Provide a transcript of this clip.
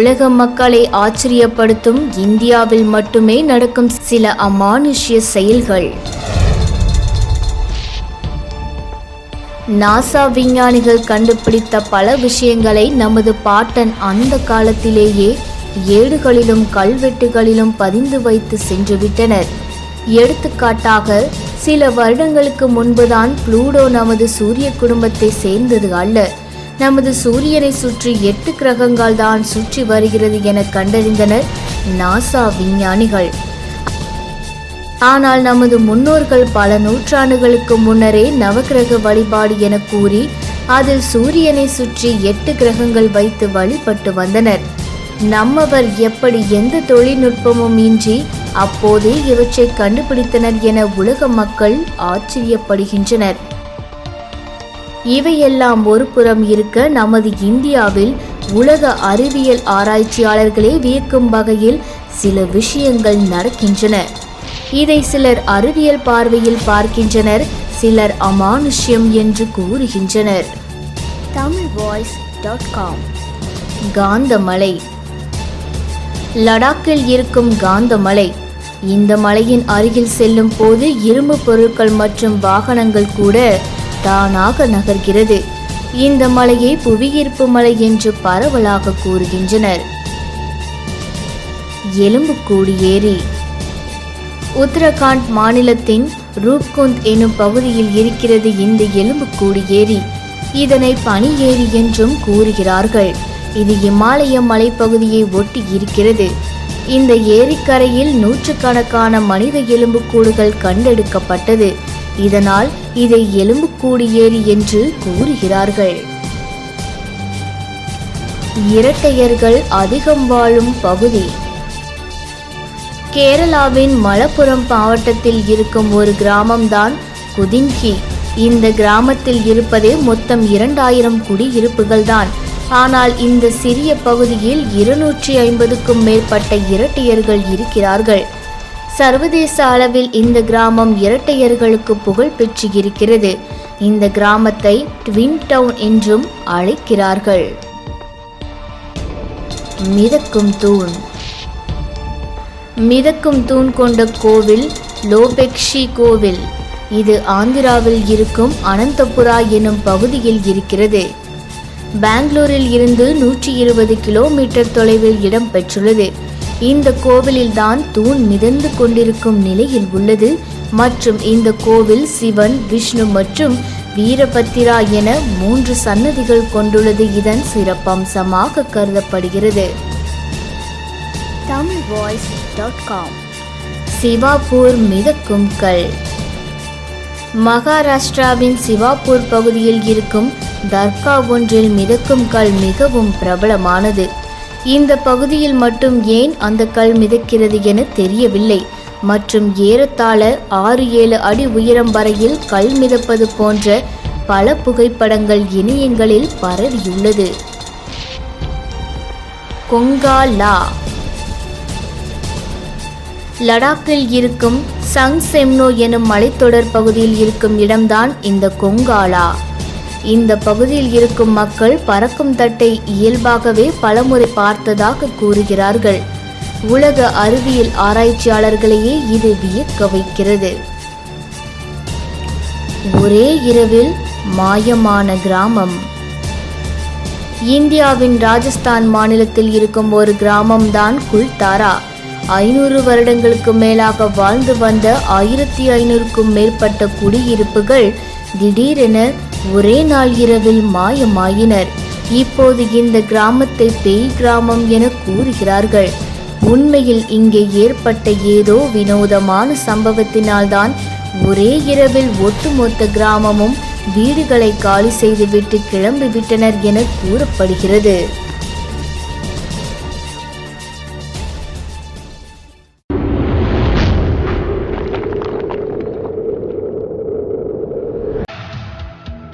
உலக மக்களை ஆச்சரியப்படுத்தும் இந்தியாவில் மட்டுமே நடக்கும் சில அமானுஷ்ய செயல்கள். நாசா விஞ்ஞானிகள் கண்டுபிடித்த பல விஷயங்களை நமது பாட்டன் அந்த காலத்திலேயே ஏடுகளிலும் கல்வெட்டுகளிலும் பதிந்து வைத்து சென்றுவிட்டனர். எடுத்துக்காட்டாக சில வருடங்களுக்கு முன்புதான் புளூடோ நமது சூரிய குடும்பத்தை சேர்ந்தது அல்ல. நமது சூரியனை சுற்றி எட்டு கிரகங்கள் தான் சுற்றி வருகிறது என கண்டறிந்தனர் நாசா விஞ்ஞானிகள். ஆனால் நமது முன்னோர்கள் பல நூற்றாண்டுகளுக்கு முன்னரே நவக்கிரக வழிபாடு என கூறி அதில் சூரியனை சுற்றி எட்டு கிரகங்கள் வைத்து வழிபட்டு வந்தனர். நம்மவர் எப்படி எந்த தொழில்நுட்பமும் இன்றி அப்போதே இவற்றை கண்டுபிடித்தனர் என உலக மக்கள் ஆச்சரியப்படுகின்றனர். இவையெல்லாம் ஒரு புறம் இருக்க நமது இந்தியாவில் உலக அறிவியல் ஆராய்ச்சியாளர்களே வியக்கும் வகையில் சில விஷயங்கள் நடக்கின்றன. இதை சிலர் அறிவியல் பார்வையில் பார்க்கின்றனர் சிலர் அமானுஷ்யம் என்று கூறுகின்றனர். தமிழ் வாய்ஸ் டாட் காம் காந்தமலை. லடாக்கில் இருக்கும் காந்தமலை. இந்த மலையின் அருகில் செல்லும் போது இரும்பு பொருட்கள் மற்றும் வாகனங்கள் கூட தானாக நகர்கிறது. இந்த மலையை புவியீர்ப்பு மலை என்று பரவலாக கூறுகின்றனர். எலும்புக்கூடி ஏரி. உத்தரகாண்ட் மாநிலத்தின் ரூப்குந்த் எனும் பகுதியில் இருக்கிறது இந்த எலும்புக்கூடி ஏரி. இதனை பனி ஏரி என்றும் கூறுகிறார்கள். இது இமாலய மலைப்பகுதியை ஒட்டி இருக்கிறது. இந்த ஏரிக்கரையில் நூற்றுக்கணக்கான மனித எலும்புக்கூடுகள் கண்டெடுக்கப்பட்டது. இதனால் இதை எலும்புக்கூடு ஏரி என்று கூறுகிறார்கள். இரட்டையர்கள் அதிகம் வாழும் பகுதி. கேரளாவின் மலப்புரம் மாவட்டத்தில் இருக்கும் ஒரு கிராமம்தான் குதின்கி இந்த கிராமத்தில் இருப்பதே மொத்தம் இரண்டாயிரம் குடியிருப்புகள் தான் ஆனால் இந்த சிறிய பகுதியில் இருநூற்றி ஐம்பதுக்கும் மேற்பட்ட இரட்டையர்கள் இருக்கிறார்கள். சர்வதேச அளவில் இந்த கிராமம் இரட்டையர்களுக்கு புகழ் பெற்று இருக்கிறது இந்த கிராமத்தை ட்வின் டவுன் என்றும் அழைக்கிறார்கள். மிதக்கும் தூண். மிதக்கும் தூண் கொண்ட கோவில் லோபெக்ஷி கோவில். இது ஆந்திராவில் இருக்கும் அனந்தபுரா எனும் பகுதியில் இருக்கிறது. பெங்களூரில் இருந்து நூற்றி இருபது கிலோமீட்டர் தொலைவில் இடம் பெற்றுள்ளது. இந்த கோவிலில்தான் தூண் மிதந்து கொண்டிருக்கும் நிலையில் உள்ளது. மற்றும் இந்த கோவில் சிவன் விஷ்ணு மற்றும் வீரபத்திரா என மூன்று சன்னதிகள் கொண்டுள்ளது. இதன் சிறப்பம்சமாக கருதப்படுகிறது. Tamil voice dot com. Shivapur மிதக்கும் கல். மகாராஷ்டிராவின் சிவாப்பூர் பகுதியில் இருக்கும் தர்கா ஒன்றில் மிதக்கும் கல் மிகவும் பிரபலமானது. இந்த பகுதியில் மட்டும் ஏன் அந்த கல் மிதக்கிறது என தெரியவில்லை. மற்றும் ஏறத்தாழ ஆறு ஏழு அடி உயரம் வரையில் கல் மிதப்பது போன்ற பல புகைப்படங்கள் இணையங்களில் பரவியுள்ளது. கொங்காலா லடாக்கில் இருக்கும் சங் செம்னோ எனும் மலைத்தொடர் பகுதியில் இருக்கும் இடம்தான் இந்த கொங்காலா இந்த பகுதியில் இருக்கும் மக்கள் பறக்கும் தட்டை இயல்பாகவே பலமுறை பார்த்ததாக கூறுகிறார்கள். உலக அறிவியல் ஆராய்ச்சியாளர்களையே இது வியக்க வைக்கிறது. ஒரே இரவில் மாயமான கிராமம். இந்தியாவின் ராஜஸ்தான் மாநிலத்தில் இருக்கும் ஒரு கிராமம்தான் குல்தாரா. ஐநூறு வருடங்களுக்கு மேலாக வாழ்ந்து வந்த ஆயிரத்தி ஐநூறுக்கும் மேற்பட்ட குடியிருப்புகள் திடீரென ஒரே நாள் இரவில் மாயமாயினர். இப்போது இந்த கிராமத்தை பேய் கிராமம் என கூறுகிறார்கள். உண்மையில் இங்கே ஏற்பட்ட ஏதோ வினோதமான சம்பவத்தினால்தான் ஒரே இரவில் ஒட்டுமொத்த கிராமமும் வீடுகளை காலி செய்துவிட்டு கிளம்பிவிட்டனர் என கூறப்படுகிறது.